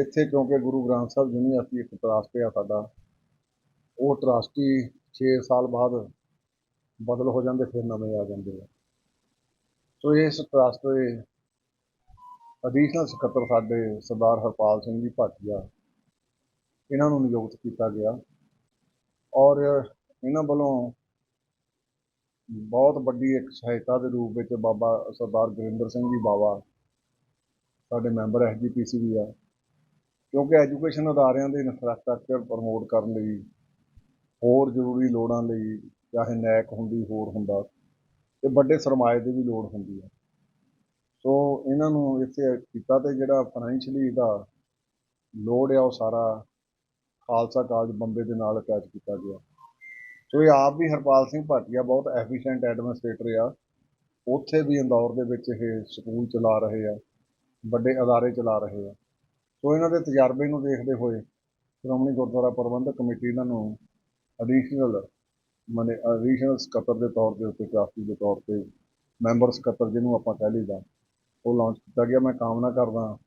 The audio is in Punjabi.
ਇੱਥੇ ਕਿਉਂਕਿ ਗੁਰੂ ਗ੍ਰੰਥ ਸਾਹਿਬ ਯੂਨੀਵਰਸਿਟੀ ਇੱਕ ਟਰਸਟ ਆ ਸਾਡਾ, ਉਹ ਟਰਸਟੀ 6 ਸਾਲ ਬਾਅਦ ਬਦਲ ਹੋ ਜਾਂਦੇ, ਫਿਰ ਨਵੇਂ ਆ ਜਾਂਦੇ ਆ। ਸੋ ਇਸ ਟਰਸਟ ਦੇ ਅਡੀਸ਼ਨਲ ਸਕੱਤਰ ਸਾਡੇ ਸਰਦਾਰ ਹਰਪਾਲ ਸਿੰਘ ਜੀ ਭਾਟੀਆ, ਇਹਨਾਂ ਨੂੰ ਨਿਯੁਕਤ ਕੀਤਾ ਗਿਆ। ਔਰ ਇਹਨਾਂ ਵੱਲੋਂ ਬਹੁਤ ਵੱਡੀ ਇੱਕ ਸਹਾਇਤਾ ਦੇ ਰੂਪ ਵਿੱਚ ਬਾਬਾ ਸਰਦਾਰ ਗੁਰਿੰਦਰ ਸਿੰਘ ਜੀ ਬਾਵਾ, ਸਾਡੇ ਮੈਂਬਰ ਐਸਜੀਪੀਸੀ ਵੀ ਆ ਕਿਉਂਕਿ ਐਜੂਕੇਸ਼ਨ ਅਦਾਰਿਆਂ ਦੇ ਇਨਫਰਾਸਟ੍ਰਕਚਰ ਪ੍ਰਮੋਟ ਕਰਨ ਲਈ, ਹੋਰ ਜ਼ਰੂਰੀ ਲੋੜਾਂ ਲਈ, ਚਾਹੇ ਨੈਕ ਹੁੰਦੀ, ਹੋਰ ਹੁੰਦਾ, ਤੇ ਵੱਡੇ ਸਰਮਾਏ ਦੀ ਵੀ ਲੋੜ ਹੁੰਦੀ ਹੈ। ਸੋ ਇਹਨਾਂ ਨੂੰ ਇੱਥੇ ਕੀਤਾ ਤੇ ਜਿਹੜਾ ਫਾਈਨੈਂਸ਼ਲੀ ਦਾ ਲੋਡ ਆ, ਉਹ ਸਾਰਾ ਖਾਲਸਾ ਕਾਲਜ ਬੰਬੇ ਦੇ ਨਾਲ ਅਟੈਚ ਕੀਤਾ ਗਿਆ। ਸੋ ਇਹ ਆਪ ਵੀ ਹਰਪਾਲ ਸਿੰਘ ਭਾਟੀਆ ਬਹੁਤ ਐਫੀਸ਼ੀਐਂਟ ਐਡਮਿਨਿਸਟ੍ਰੇਟਰ ਆ। ਉੱਥੇ ਵੀ ਇੰਦੌਰ ਦੇ ਵਿੱਚ ਇਹ ਸਕੂਲ ਚਲਾ ਰਹੇ ਆ, ਵੱਡੇ ਅਦਾਰੇ ਚਲਾ ਰਹੇ ਆ। ਸੋ ਇਹਨਾਂ ਦੇ ਤਜਰਬੇ ਨੂੰ ਦੇਖਦੇ ਹੋਏ ਸ਼੍ਰੋਮਣੀ ਗੁਰਦੁਆਰਾ ਪ੍ਰਬੰਧਕ ਕਮੇਟੀ ਇਹਨਾਂ ਨੂੰ ਐਡੀਸ਼ਨਲ ਮਨੇ ਐਡੀਸ਼ਨਲ ਸਕੱਤਰ ਦੇ ਤੌਰ ਦੇ ਉੱਤੇ ਟਰਸਟੀ ਦੇ ਤੌਰ ਤੇ ਮੈਂਬਰ ਸਕੱਤਰ ਜਿਹਨੂੰ ਆਪਾਂ ਕਹਿ ਲਈਦਾ ਉਹ ਲਾਂਚ ਕੀਤਾ ਗਿਆ। ਮੈਂ ਕਾਮਨਾ ਕਰਦਾ